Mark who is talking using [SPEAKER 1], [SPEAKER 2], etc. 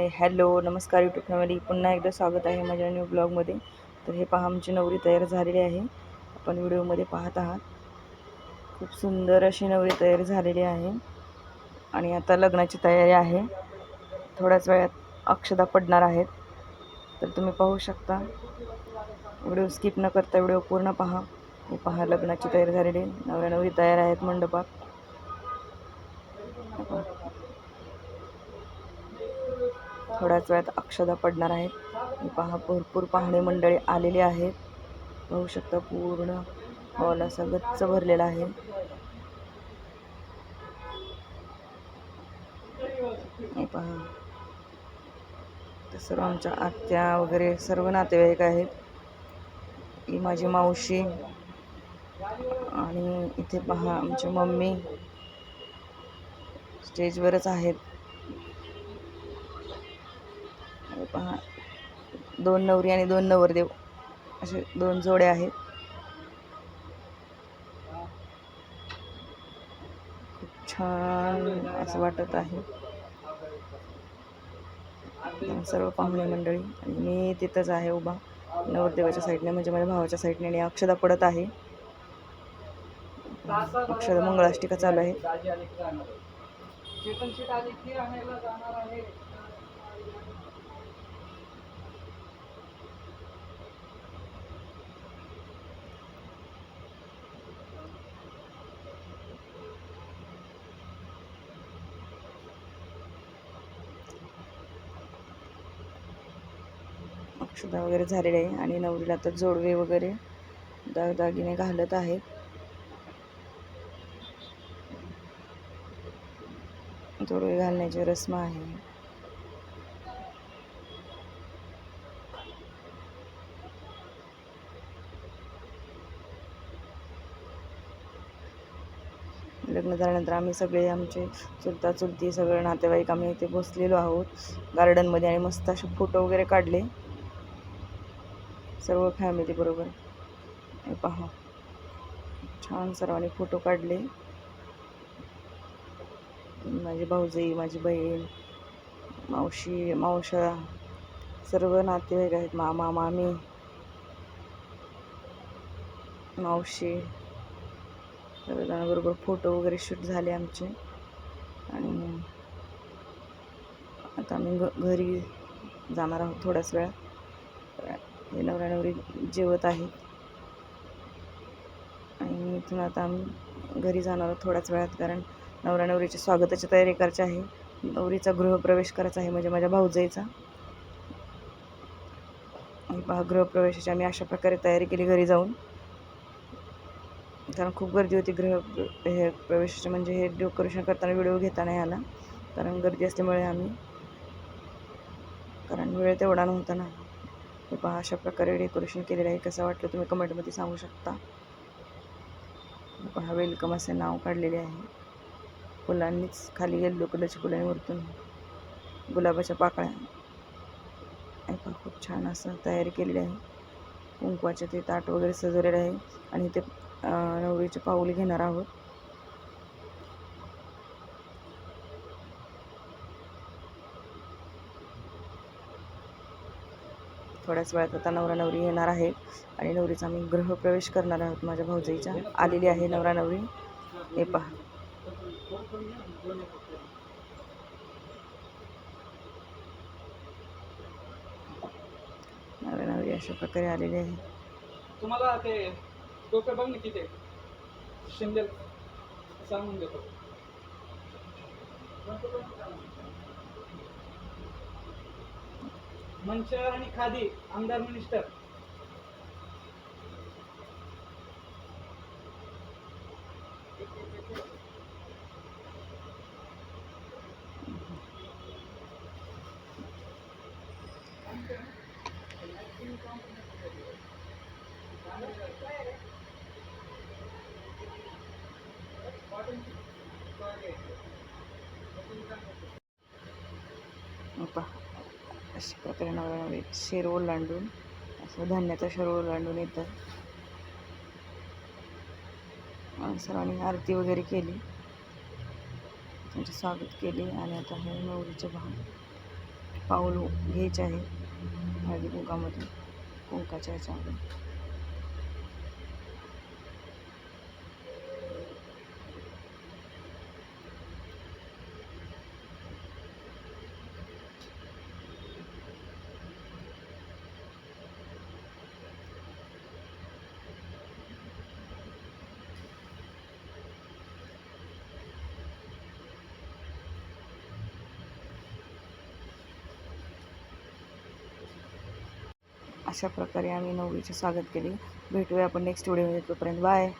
[SPEAKER 1] हाय hello नमस्कार YouTube family पुन्हा एकदा स्वागत आहे माझ्या न्यू ब्लॉगमध्ये तर हे पहा आमची नवरी तयार झालेली आहे. आपण व्हिडिओमध्ये पाहत आहात. खूप सुंदर अशी नवरी तयार झालेली आहे. आणि आता लग्नाची तयारी आहे. थोड्याच वेळात अक्षदा पडणार आहेत. तर तुम्ही पाहू शकता. व्हिडिओ स्किप न करता व्हिडिओ पूर्ण पहा. हे पहा लग्नाची तयारी झालेली नवऱ्या नवरी तयार आहेत मंडपात हे पहा. थोड्याच वेळात अक्षदा पडणार आहेत. पहा भरपूर पाहुणे मंडळी आलेली आहेत. बघू शकता पूर्ण हॉल असा गच्च भरलेला आहे. पहा. तर सर्व आमच्या आत्या वगैरे सर्व नातेवाईक आहेत. ही माझी मावशी आणि इथे पहा आमची मम्मी. स्टेजवरच आहेत. पहा. दोन नवरी आणि दोन नवरदेव. असे दोन जोडे आहेत. खूप छान असं वाटत आहे. सर्व पाहुणे मंडळी आणि मी तिथंच आहे उभा. नवरदेवाच्या साईडने म्हणजे माझ्या भावाच्या साईडने आणि अक्षदा पडत आहे. अक्षदा मंगळाष्टिका चालू आहे. अक्षदा वगैरे झालेले आहे. आणि नवरीला तर जोडवे वगैरे दागदागिने घालत आहेत जोडवे घालण्याची रस्म आहे. लग्न झाल्यानंतर आम्ही सगळे आमचे चुलता चुलती सगळे नातेवाईक आम्ही इथे बसलेलो आहोत. गार्डनमध्ये आणि मस्त असे फोटो वगैरे काढले. सर्व फॅमिली बरोबर. हे पहा. छान सर्वांनी फोटो काढले. माझी भाऊजाई माझी बहीण मावशी मावशा सर्व नातेवाईक आहेत. मामा मामी मावशी. सर्वजणांबरोबर फोटो वगैरे शूट झाले आमचे. आणि आता आम्ही घ घरी जाणार आहोत थोड्याच वेळात. हे नवरा नवरी जेवत आहेत आणि इथून आता आम्ही घरी जाणार आहोत थोड्याच वेळात कारण नवरा नवरीच्या स्वागताची तयारी करायची आहे. नवरीचा गृहप्रवेश करायचा आहे म्हणजे माझ्या भाऊजाईचा. पहा गृहप्रवेशाची आम्ही अशा प्रकारे तयारी केली घरी जाऊन. कारण खूप गर्दी होती गृह हे प्रवेशाचे म्हणजे हे डेकोरेशन करताना व्हिडिओ घेता नाही आला. कारण गर्दी असल्यामुळे आम्ही कारण वेळ तेवढा नव्हता ना. हे पहा अशा प्रकारे डेकोरेशन केलेलं आहे. कसं वाटलं तुम्ही कमेंटमध्ये सांगू शकता? पहा वेलकम असे नाव काढलेले आहे. फुलांनीच खाली येल्लो कलरच्या फुलांनी वरतून गुलाबाच्या पाकळ्या. हे पहा खूप छान असं तयारी केलेली आहे. कुंकवाचे ते ताट वगैरे सजवलेले आहे. आणि ते नवरीचे पाऊल घेणार आहोत. थोड्याच वेळात आता नवरा नवरी येणार आहे आणि नवरीचा आम्ही गृहप्रवेश करणार आहोत. माझ्या भाऊजाईच्या आलेली आहे नवरा नवरी. हे पहा. नवरा नवरी अशा प्रकारे आलेली आहे.
[SPEAKER 2] तुम्हाला ते डोकं बघ ना किती. शिंदे सांगून देतो. मंचर आणि खादी आमदार मिनिस्टर.
[SPEAKER 1] पहा अशा प्रकारे नवरा नवरी शेर ओलांडून असं धान्याचा शेर ओलांडून येतं. आणि सर्वांनी आरती वगैरे केली. त्यांचे स्वागत केले आणि आता हे नवरीचे भाग पाऊल घ्यायचे आहे. हळदी कुंकामध्ये कुंकाच्या ह्याच्यामध्ये अशा प्रकारे आम्ही नवरीचे स्वागत केले. भेटूया आपण नेक्स्ट व्हिडिओमध्ये तोपर्यंत. बाय